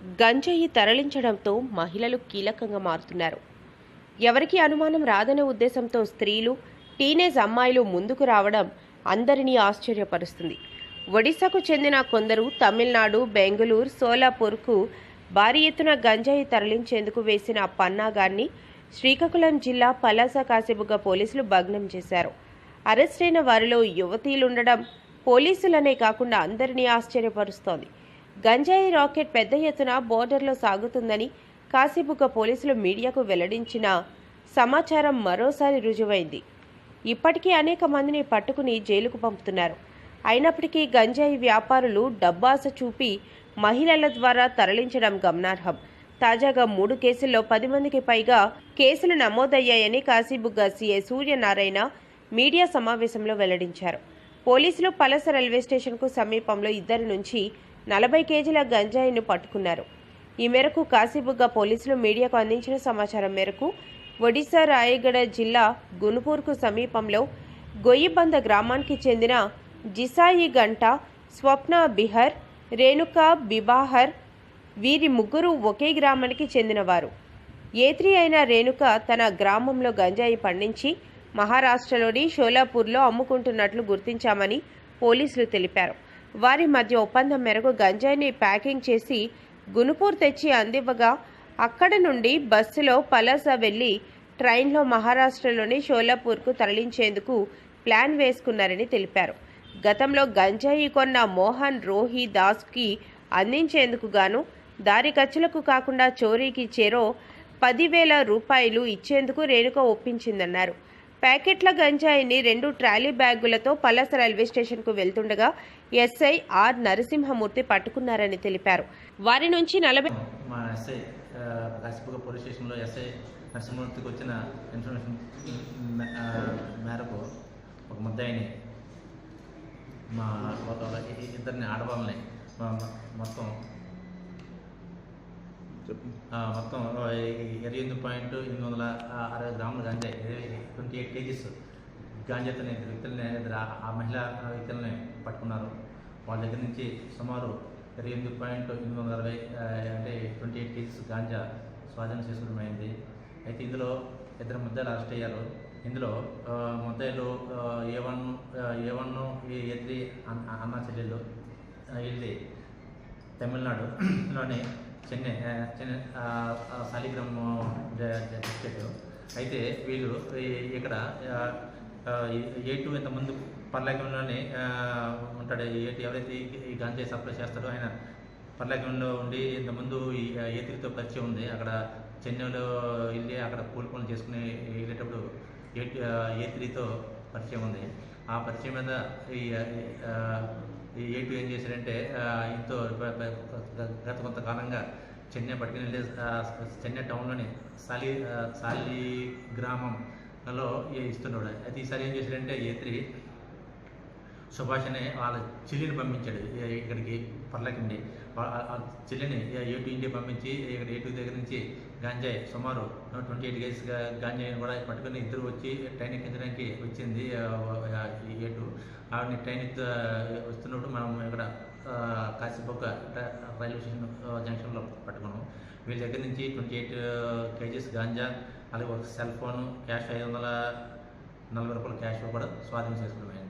గంజాయి తరలించడంతో మహిళలు కీలకంగా మారుతున్నారు. ఎవరికి అనుమానం రాదనే ఉద్దేశంతో స్త్రీలు టీనేజ్ అమ్మాయిలు ముందుకు రావడం అందరినీ ఆశ్చర్యపరుస్తుంది. ఒడిశాకు చెందిన కొందరు తమిళనాడు బెంగళూరు సోలాపూర్కు భారీ ఎత్తున గంజాయి తరలించేందుకు వేసిన పన్నాగాన్ని శ్రీకాకుళం జిల్లా పలాస కాసిబుగ్గ పోలీసులు భగ్నం చేశారు. అరెస్టైన వారిలో యువతీలుండడం పోలీసులనే కాకుండా అందరినీ ఆశ్చర్యపరుస్తోంది. గంజాయి రాకెట్ పెద్ద ఎత్తున బోర్డర్లో సాగుతుందని కాశీబుగ్గ పోలీసులు మీడియాకు వెల్లడించిన సమాచారం మరోసారి రుజువైంది. ఇప్పటికీ అనేక మందిని పట్టుకుని జైలుకు పంపుతున్నారు. అయినప్పటికీ గంజాయి వ్యాపారులు డబ్బాస చూపి మహిళల ద్వారా తరలించడం గమనార్హం. తాజాగా మూడు కేసుల్లో పది మందికి పైగా కేసులు నమోదయ్యాయని కాశీబుగ్గ సీఐ సూర్యనారాయణ మీడియా సమావేశంలో వెల్లడించారు. పోలీసులు పలస రైల్వే స్టేషన్కు సమీపంలో ఇద్దరి నుంచి నలభై కేజీల గంజాయిను పట్టుకున్నారు. ఈ మేరకు కాశీబుగ్గ పోలీసులు మీడియాకు అందించిన సమాచారం మేరకు ఒడిశా రాయగడ జిల్లా గునుపూర్కు సమీపంలో గొయ్యిబంద గ్రామానికి చెందిన జిసాయి గంట స్వప్న బిహర్ రేణుక బిబాహర్ వీరి ముగ్గురు ఒకే గ్రామానికి చెందినవారు. ఏత్రి అయిన రేణుక తన గ్రామంలో గంజాయి పండించి మహారాష్ట్రలోని షోలాపూర్లో అమ్ముకుంటున్నట్లు గుర్తించామని పోలీసులు తెలిపారు. వారి మధ్య ఒప్పందం మేరకు గంజాయిని ప్యాకింగ్ చేసి గునుపూర్ తెచ్చి అందివ్వగా అక్కడ నుండి బస్సులో పలాస వెళ్ళి ట్రైన్లో మహారాష్ట్రలోని షోలాపూర్కు తరలించేందుకు ప్లాన్ వేసుకున్నారని తెలిపారు. గతంలో గంజాయి కొన్న మోహన్ రోహి దాస్కి అందించేందుకు గాను దారి ఖర్చులకు కాకుండా చోరీకి చేరో పదివేల రూపాయలు ఇచ్చేందుకు రేణుక ఒప్పించిందన్నారు. ప్యాకెట్ల గంజాయిని రెండు ట్రాలీ బ్యాగులతో పలాస రైల్వే స్టేషన్కు వెళ్తుండగా ఎస్ఐ ఆర్ నరసింహమూర్తి పట్టుకున్నారని తెలిపారు. వారి నుంచి నలభై మా ఎస్ఐ పోలీస్ స్టేషన్లో ఎస్ఐ నరసింహమూర్తికి వచ్చిన ఇన్ఫర్మేషన్ మేరకు ఒక ముద్దాయిని మా ఇద్దరిని ఆడవాళ్ళని మొత్తం మొత్తం ఇరవై ఎనిమిది పాయింట్ ఎనిమిది వందల అరవై గ్రాములు గాంజాయి. ట్వంటీ ఎయిట్ కేజీస్ గాంజాతోని ఇద్దరు వ్యక్తులని ఇద్దరు ఆ- మహిళా వ్యక్తులని పట్టుకున్నారు. వాళ్ళ దగ్గర నుంచి సుమారు ఇరవై ఎనిమిది పాయింట్ ఎనిమిది వందల అరవై అంటే ట్వంటీ ఎయిట్ కేజీస్ గాంజా స్వాధీనం చేసుకోవడమైంది అయితే ఇందులో ఇద్దరు ముద్దాయిలు అరెస్ట్ అయ్యారు. ఇందులో ముద్దాయిలు A one A one A three అన్న చెల్లెళ్ళు వెళ్ళి వీళ్ళది తమిళనాడులోని చెన్నై చెన్నై సాలిగ్రామ్ డిస్ట్రిక్ట్ అయితే వీళ్ళు ఇక్కడ ఏ టూ ఇంతకుముందు పర్లేకంలోనే ఉంటాడు. ఏ ఎవరైతే ఈ- ఈ సప్లై చేస్తాడో ఆయన పర్లేకంలో ఉండి ఇంతకుముందు ఈ ఏ త్రీతో పరిచయం ఉంది. అక్కడ చెన్నైలో వెళ్ళి అక్కడ కూలి పనులు చేసుకుని వెళ్ళేటప్పుడు ఏ ఏ త్రీతో పరిచయం ఉంది. ఆ పరిచయం మీద ఈ ఈ ఏ ఏం చేశారంటే ఇంతో గత కొంతకాలంగా చెన్నై పట్టుకుని వెళ్ళి చెన్నై టౌన్లోని సాలి సాలి గ్రామంలో ఇస్తున్నాడు. అయితే ఈసారి ఏం చేశాడంటే ఏ త్రీ సుభాష్ అనే వాళ్ళ చెల్లిని పంపించాడు. ఇక్కడికి పర్లకిండి. ఆ- చెల్లిని ఏ టూ ఇంటికి పంపించి ఇక్కడ ఏ టూ దగ్గర నుంచి గాంజాయి సుమారు ట్వంటీ ఎయిట్ కేజీస్ గాంజాయిని కూడా పట్టుకుని ఇద్దరు వచ్చి ట్రైన్ ఎక్కించడానికి వచ్చింది. ఏ టూ ఆవిడని ట్రైన్ వస్తున్నప్పుడు మనం ఇక్కడ కాసిపోక రైల్వే స్టేషన్ జంక్షన్లో పట్టుకున్నాం. వీళ్ళ దగ్గర నుంచి ట్వంటీ ఎయిట్ కేజీస్ గాంజా అలాగే ఒక సెల్ ఫోను క్యాష్ ఐదు వందల నలభై రూపాయల క్యాష్ కూడా స్వాధీనం చేసుకున్నాం